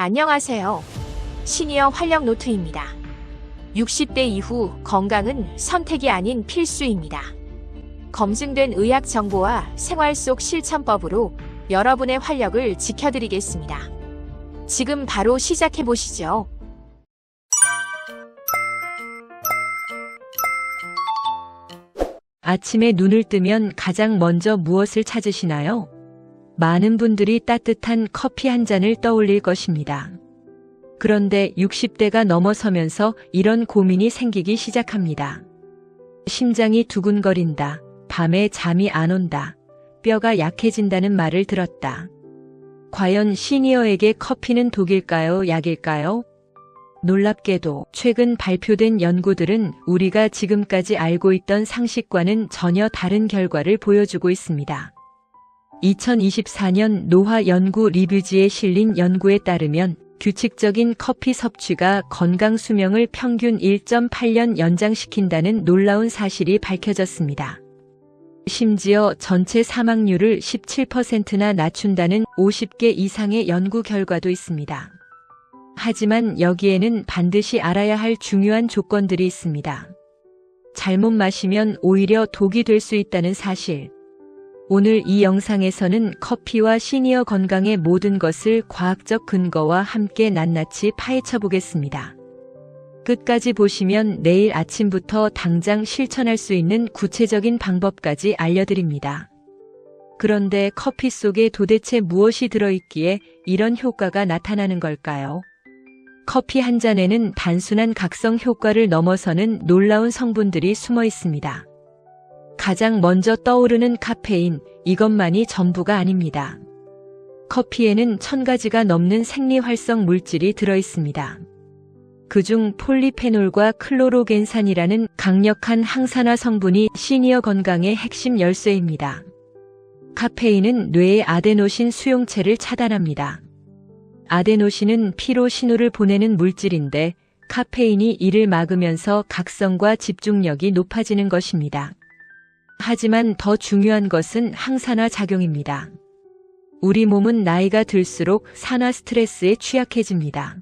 안녕하세요. 시니어 활력 노트입니다. 60대 이후 건강은 선택이 아닌 필수입니다. 검증된 의학 정보와 생활 속 실천법으로 여러분의 활력을 지켜드리겠습니다. 지금 바로 시작해 보시죠. 아침에 눈을 뜨면 가장 먼저 무엇을 찾으시나요? 많은 분들이 따뜻한 커피 한 잔을 떠올릴 것입니다. 그런데 60대가 넘어서면서 이런 고민이 생기기 시작합니다. 심장이 두근거린다. 밤에 잠이 안 온다. 뼈가 약해진다는 말을 들었다. 과연 시니어에게 커피는 독일까요? 약일까요? 놀랍게도 최근 발표된 연구들은 우리가 지금까지 알고 있던 상식과는 전혀 다른 결과를 보여주고 있습니다. 2024년 노화 연구 리뷰지에 실린 연구에 따르면 규칙적인 커피 섭취가 건강 수명을 평균 1.8년 연장시킨다는 놀라운 사실이 밝혀졌습니다. 심지어 전체 사망률을 17%나 낮춘다는 50개 이상의 연구 결과도 있습니다. 하지만 여기에는 반드시 알아야 할 중요한 조건들이 있습니다. 잘못 마시면 오히려 독이 될 수 있다는 사실. 오늘 이 영상에서는 커피와 시니어 건강의 모든 것을 과학적 근거와 함께 낱낱이 파헤쳐 보겠습니다. 끝까지 보시면 내일 아침부터 당장 실천할 수 있는 구체적인 방법까지 알려드립니다. 그런데 커피 속에 도대체 무엇이 들어있기에 이런 효과가 나타나는 걸까요? 커피 한 잔에는 단순한 각성 효과를 넘어서는 놀라운 성분들이 숨어 있습니다. 가장 먼저 떠오르는 카페인, 이것만이 전부가 아닙니다. 커피에는 천 가지가 넘는 생리활성 물질이 들어 있습니다. 그중 폴리페놀과 클로로겐산이라는 강력한 항산화 성분이 시니어 건강의 핵심 열쇠입니다. 카페인은 뇌의 아데노신 수용체를 차단합니다. 아데노신은 피로 신호를 보내는 물질인데 카페인이 이를 막으면서 각성과 집중력이 높아지는 것입니다. 하지만 더 중요한 것은 항산화 작용입니다. 우리 몸은 나이가 들수록 산화 스트레스에 취약해집니다.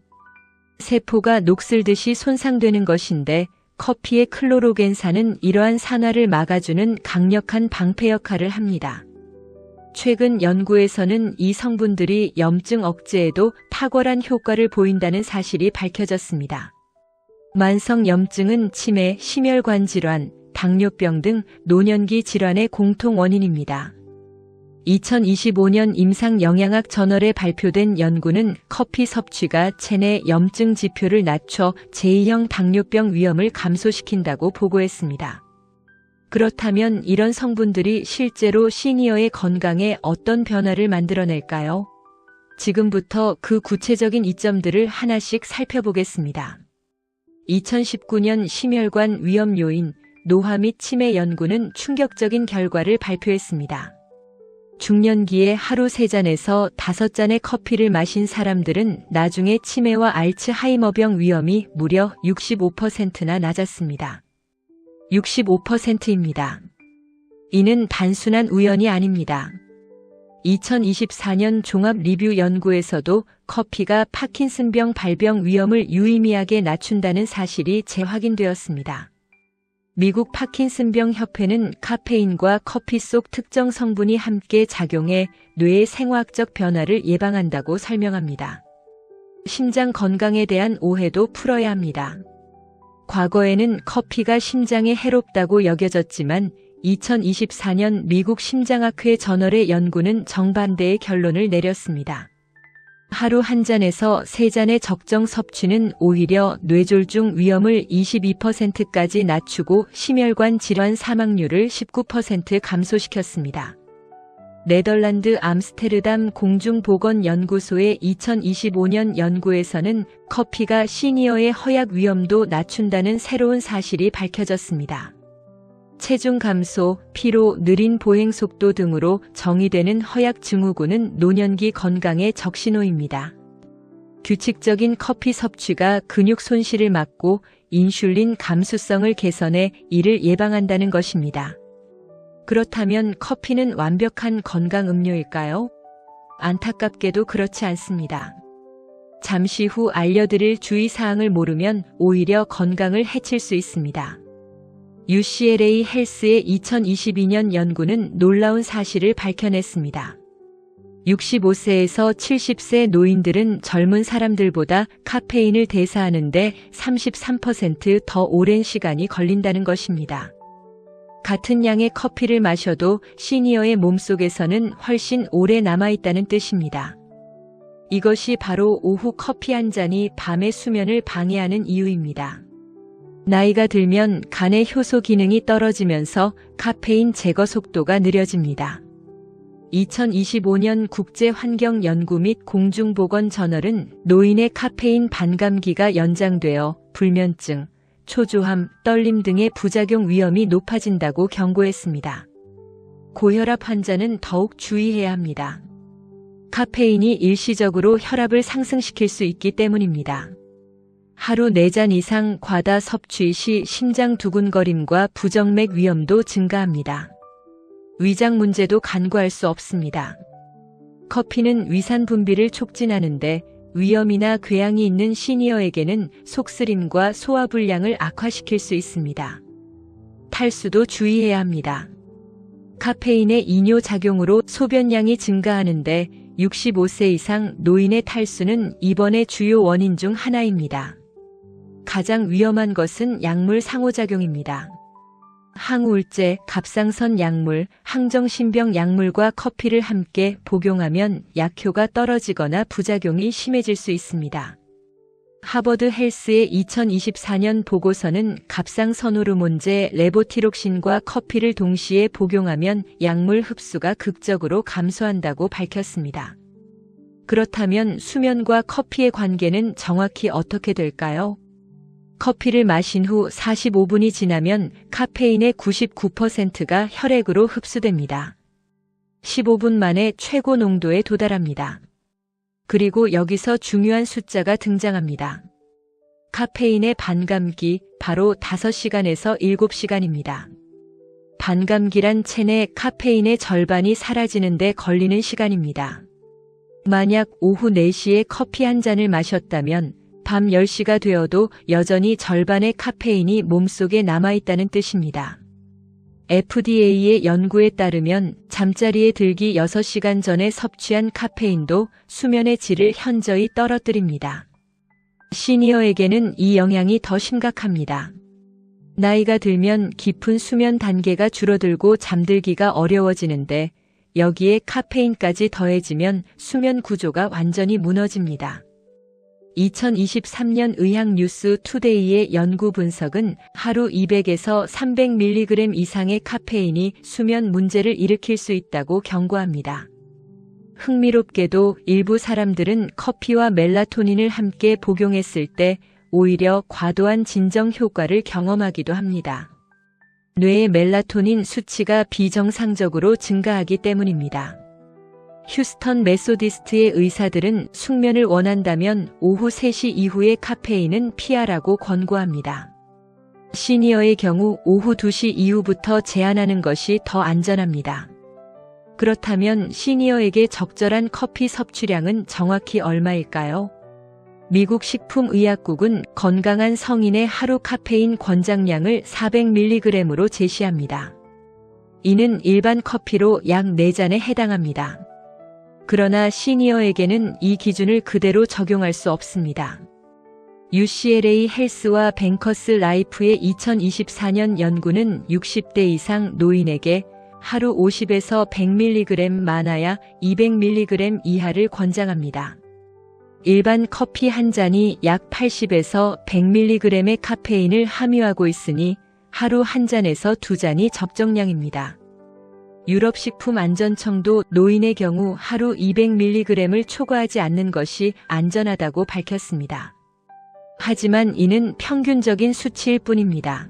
세포가 녹슬듯이 손상되는 것인데 커피의 클로로겐산은 이러한 산화를 막아주는 강력한 방패 역할을 합니다. 최근 연구에서는 이 성분들이 염증 억제에도 탁월한 효과를 보인다는 사실이 밝혀졌습니다. 만성 염증은 치매, 심혈관 질환, 당뇨병 등 노년기 질환의 공통 원인입니다. 2025년 임상영양학 저널에 발표된 연구는 커피 섭취가 체내 염증 지표를 낮춰 제2형 당뇨병 위험을 감소시킨다고 보고했습니다. 그렇다면 이런 성분들이 실제로 시니어의 건강에 어떤 변화를 만들어낼까요? 지금부터 그 구체적인 이점들을 하나씩 살펴보겠습니다. 2019년 심혈관 위험 요인, 노화 및 치매 연구는 충격적인 결과를 발표했습니다. 중년기에 하루 3잔에서 5잔의 커피를 마신 사람들은 나중에 치매와 알츠하이머병 위험이 무려 65%나 낮았습니다. 65%입니다. 이는 단순한 우연이 아닙니다. 2024년 종합 리뷰 연구에서도 커피가 파킨슨병 발병 위험을 유의미하게 낮춘다는 사실이 재확인되었습니다. 미국 파킨슨병 협회는 카페인과 커피 속 특정 성분이 함께 작용해 뇌의 생화학적 변화를 예방한다고 설명합니다. 심장 건강에 대한 오해도 풀어야 합니다. 과거에는 커피가 심장에 해롭다고 여겨졌지만 2024년 미국 심장학회 저널의 연구는 정반대의 결론을 내렸습니다. 하루 한 잔에서 세 잔의 적정 섭취는 오히려 뇌졸중 위험을 22%까지 낮추고 심혈관 질환 사망률을 19% 감소시켰습니다. 네덜란드 암스테르담 공중보건연구소의 2025년 연구에서는 커피가 시니어의 허약 위험도 낮춘다는 새로운 사실이 밝혀졌습니다. 체중 감소, 피로, 느린 보행 속도 등으로 정의되는 허약 증후군은 노년기 건강의 적신호입니다. 규칙적인 커피 섭취가 근육 손실을 막고 인슐린 감수성을 개선해 이를 예방한다는 것입니다. 그렇다면 커피는 완벽한 건강 음료일까요? 안타깝게도 그렇지 않습니다. 잠시 후 알려드릴 주의사항을 모르면 오히려 건강을 해칠 수 있습니다. UCLA 헬스의 2022년 연구는 놀라운 사실을 밝혀냈습니다. 65세에서 70세 노인들은 젊은 사람들보다 카페인을 대사하는데 33%더 오랜 시간이 걸린다는 것입니다. 같은 양의 커피를 마셔도 시니어의 몸속에서는 훨씬 오래 남아있다는 뜻입니다. 이것이 바로 오후 커피 한 잔이 밤의 수면을 방해하는 이유입니다. 나이가 들면 간의 효소 기능이 떨어지면서 카페인 제거 속도가 느려집니다. 2025년 국제환경연구 및 공중보건 저널은 노인의 카페인 반감기가 연장되어 불면증, 초조함, 떨림 등의 부작용 위험이 높아진다고 경고했습니다. 고혈압 환자는 더욱 주의해야 합니다. 카페인이 일시적으로 혈압을 상승시킬 수 있기 때문입니다. 하루 4잔 이상 과다 섭취 시 심장 두근거림과 부정맥 위험도 증가합니다. 위장 문제도 간과할 수 없습니다. 커피는 위산 분비를 촉진하는데 위염이나 궤양이 있는 시니어에게는 속쓰림과 소화불량을 악화시킬 수 있습니다. 탈수도 주의해야 합니다. 카페인의 이뇨 작용으로 소변량이 증가하는데 65세 이상 노인의 탈수는 입원의 주요 원인 중 하나입니다. 가장 위험한 것은 약물 상호작용입니다. 항우울제, 갑상선 약물, 항정신병 약물과 커피를 함께 복용하면 약효가 떨어지거나 부작용이 심해질 수 있습니다. 하버드 헬스의 2024년 보고서는 갑상선 호르몬제 레보티록신과 커피를 동시에 복용하면 약물 흡수가 극적으로 감소한다고 밝혔습니다. 그렇다면 수면과 커피의 관계는 정확히 어떻게 될까요? 커피를 마신 후 45분이 지나면 카페인의 99%가 혈액으로 흡수됩니다. 15분 만에 최고 농도에 도달합니다. 그리고 여기서 중요한 숫자가 등장합니다. 카페인의 반감기 바로 5시간에서 7시간입니다. 반감기란 체내 카페인의 절반이 사라지는데 걸리는 시간입니다. 만약 오후 4시에 커피 한 잔을 마셨다면 밤 10시가 되어도 여전히 절반의 카페인이 몸속에 남아있다는 뜻입니다. FDA의 연구에 따르면 잠자리에 들기 6시간 전에 섭취한 카페인도 수면의 질을 현저히 떨어뜨립니다. 시니어에게는 이 영향이 더 심각합니다. 나이가 들면 깊은 수면 단계가 줄어들고 잠들기가 어려워지는데 여기에 카페인까지 더해지면 수면 구조가 완전히 무너집니다. 2023년 의학뉴스 투데이의 연구 분석은 하루 200에서 300mg 이상의 카페인이 수면 문제를 일으킬 수 있다고 경고합니다. 흥미롭게도 일부 사람들은 커피와 멜라토닌을 함께 복용했을 때 오히려 과도한 진정 효과를 경험하기도 합니다. 뇌의 멜라토닌 수치가 비정상적으로 증가하기 때문입니다. 휴스턴 메소디스트의 의사들은 숙면을 원한다면 오후 3시 이후의 카페인은 피하라고 권고합니다. 시니어의 경우 오후 2시 이후부터 제한하는 것이 더 안전합니다. 그렇다면 시니어에게 적절한 커피 섭취량은 정확히 얼마일까요? 미국 식품의약국은 건강한 성인의 하루 카페인 권장량을 400mg으로 제시합니다. 이는 일반 커피로 약 4잔에 해당합니다. 그러나 시니어에게는 이 기준을 그대로 적용할 수 없습니다. UCLA 헬스와 뱅커스 라이프의 2024년 연구는 60대 이상 노인에게 하루 50에서 100mg 많아야 200mg 이하를 권장합니다. 일반 커피 한 잔이 약 80에서 100mg의 카페인을 함유하고 있으니 하루 한 잔에서 두 잔이 적정량입니다. 유럽식품안전청도 노인의 경우 하루 200mg을 초과하지 않는 것이 안전하다고 밝혔습니다. 하지만 이는 평균적인 수치일 뿐입니다.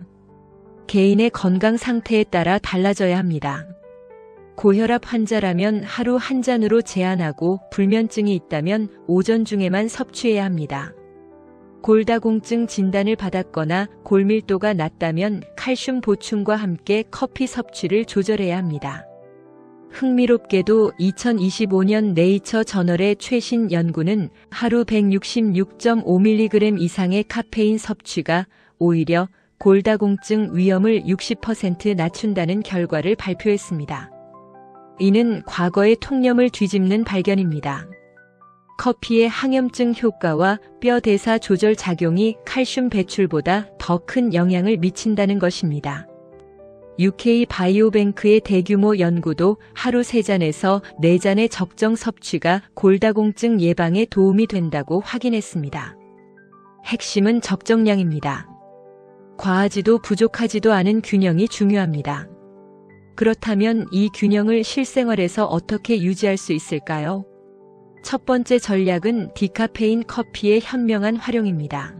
개인의 건강 상태에 따라 달라져야 합니다. 고혈압 환자라면 하루 한 잔으로 제한하고 불면증이 있다면 오전 중에만 섭취해야 합니다. 골다공증 진단을 받았거나 골밀도가 낮다면 칼슘 보충과 함께 커피 섭취를 조절해야 합니다. 흥미롭게도 2025년 네이처 저널의 최신 연구는 하루 166.5mg 이상의 카페인 섭취가 오히려 골다공증 위험을 60% 낮춘다는 결과를 발표했습니다. 이는 과거의 통념을 뒤집는 발견입니다. 커피의 항염증 효과와 뼈 대사 조절 작용이 칼슘 배출보다 더 큰 영향을 미친다는 것입니다. UK 바이오뱅크의 대규모 연구도 하루 3잔에서 4잔의 적정 섭취가 골다공증 예방에 도움이 된다고 확인했습니다. 핵심은 적정량입니다. 과하지도 부족하지도 않은 균형이 중요합니다. 그렇다면 이 균형을 실생활에서 어떻게 유지할 수 있을까요? 첫 번째 전략은 디카페인 커피의 현명한 활용입니다.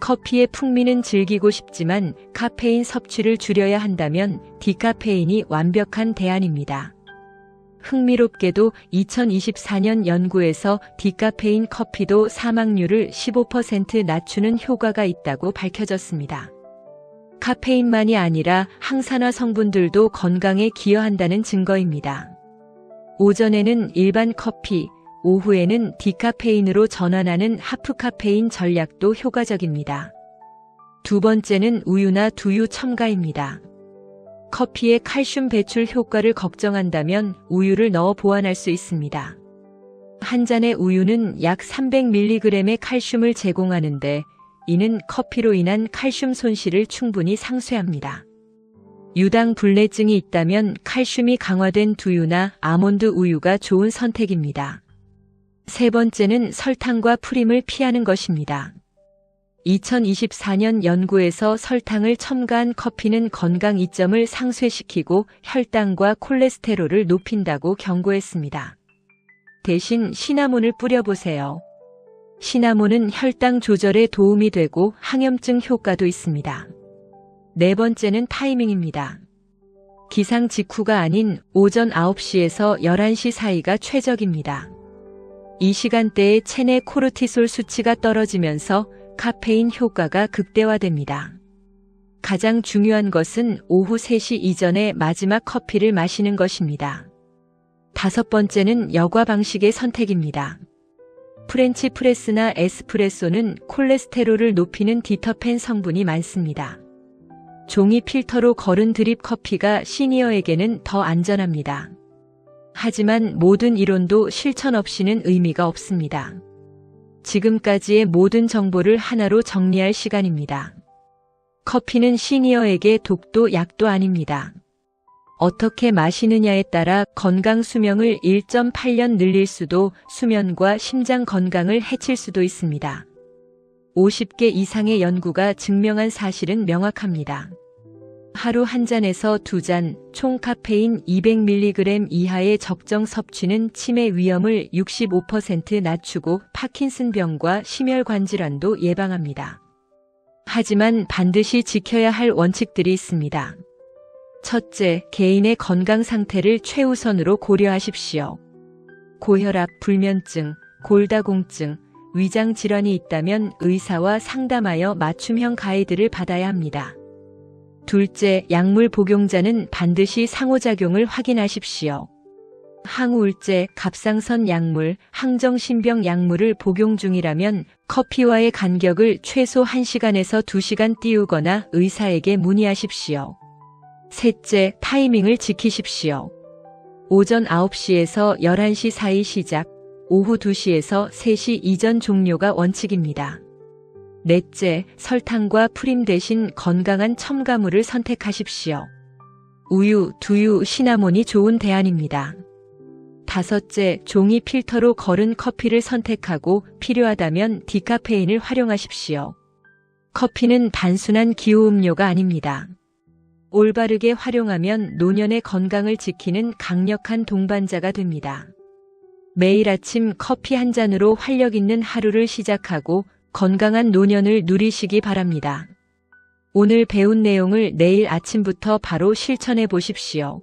커피의 풍미는 즐기고 싶지만 카페인 섭취를 줄여야 한다면 디카페인이 완벽한 대안입니다. 흥미롭게도 2024년 연구에서 디카페인 커피도 사망률을 15% 낮추는 효과가 있다고 밝혀졌습니다. 카페인만이 아니라 항산화 성분들도 건강에 기여한다는 증거입니다. 오전에는 일반 커피, 오후에는 디카페인으로 전환하는 하프카페인 전략도 효과적입니다. 두 번째는 우유나 두유 첨가입니다. 커피의 칼슘 배출 효과를 걱정한다면 우유를 넣어 보완할 수 있습니다. 한 잔의 우유는 약 300mg의 칼슘을 제공하는데 이는 커피로 인한 칼슘 손실을 충분히 상쇄합니다. 유당 불내증이 있다면 칼슘이 강화된 두유나 아몬드 우유가 좋은 선택입니다. 세 번째는 설탕과 프림을 피하는 것입니다. 2024년 연구에서 설탕을 첨가한 커피는 건강 이점을 상쇄시키고 혈당과 콜레스테롤을 높인다고 경고했습니다. 대신 시나몬을 뿌려보세요. 시나몬은 혈당 조절에 도움이 되고 항염증 효과도 있습니다. 네 번째는 타이밍입니다. 기상 직후가 아닌 오전 9시에서 11시 사이가 최적입니다. 이 시간대에 체내 코르티솔 수치가 떨어지면서 카페인 효과가 극대화됩니다. 가장 중요한 것은 오후 3시 이전에 마지막 커피를 마시는 것입니다. 다섯 번째는 여과 방식의 선택입니다. 프렌치 프레스나 에스프레소는 콜레스테롤을 높이는 디터펜 성분이 많습니다. 종이 필터로 거른 드립 커피가 시니어에게는 더 안전합니다. 하지만 모든 이론도 실천 없이는 의미가 없습니다. 지금까지의 모든 정보를 하나로 정리할 시간입니다. 커피는 시니어에게 독도 약도 아닙니다. 어떻게 마시느냐에 따라 건강 수명을 1.8년 늘릴 수도 수면과 심장 건강을 해칠 수도 있습니다. 50개 이상의 연구가 증명한 사실은 명확합니다. 하루 한 잔에서 두 잔, 총 카페인 200mg 이하의 적정 섭취는 치매 위험을 65% 낮추고 파킨슨병과 심혈관 질환도 예방합니다. 하지만 반드시 지켜야 할 원칙들이 있습니다. 첫째, 개인의 건강 상태를 최우선으로 고려하십시오. 고혈압, 불면증, 골다공증, 위장 질환이 있다면 의사와 상담하여 맞춤형 가이드를 받아야 합니다. 둘째, 약물 복용자는 반드시 상호작용을 확인하십시오. 항우울제, 갑상선 약물, 항정신병 약물을 복용 중이라면 커피와의 간격을 최소 1시간에서 2시간 띄우거나 의사에게 문의하십시오. 셋째, 타이밍을 지키십시오. 오전 9시에서 11시 사이 시작, 오후 2시에서 3시 이전 종료가 원칙입니다. 넷째, 설탕과 프림 대신 건강한 첨가물을 선택하십시오. 우유, 두유, 시나몬이 좋은 대안입니다. 다섯째, 종이 필터로 거른 커피를 선택하고 필요하다면 디카페인을 활용하십시오. 커피는 단순한 기호 음료가 아닙니다. 올바르게 활용하면 노년의 건강을 지키는 강력한 동반자가 됩니다. 매일 아침 커피 한 잔으로 활력 있는 하루를 시작하고 건강한 노년을 누리시기 바랍니다. 오늘 배운 내용을 내일 아침부터 바로 실천해 보십시오.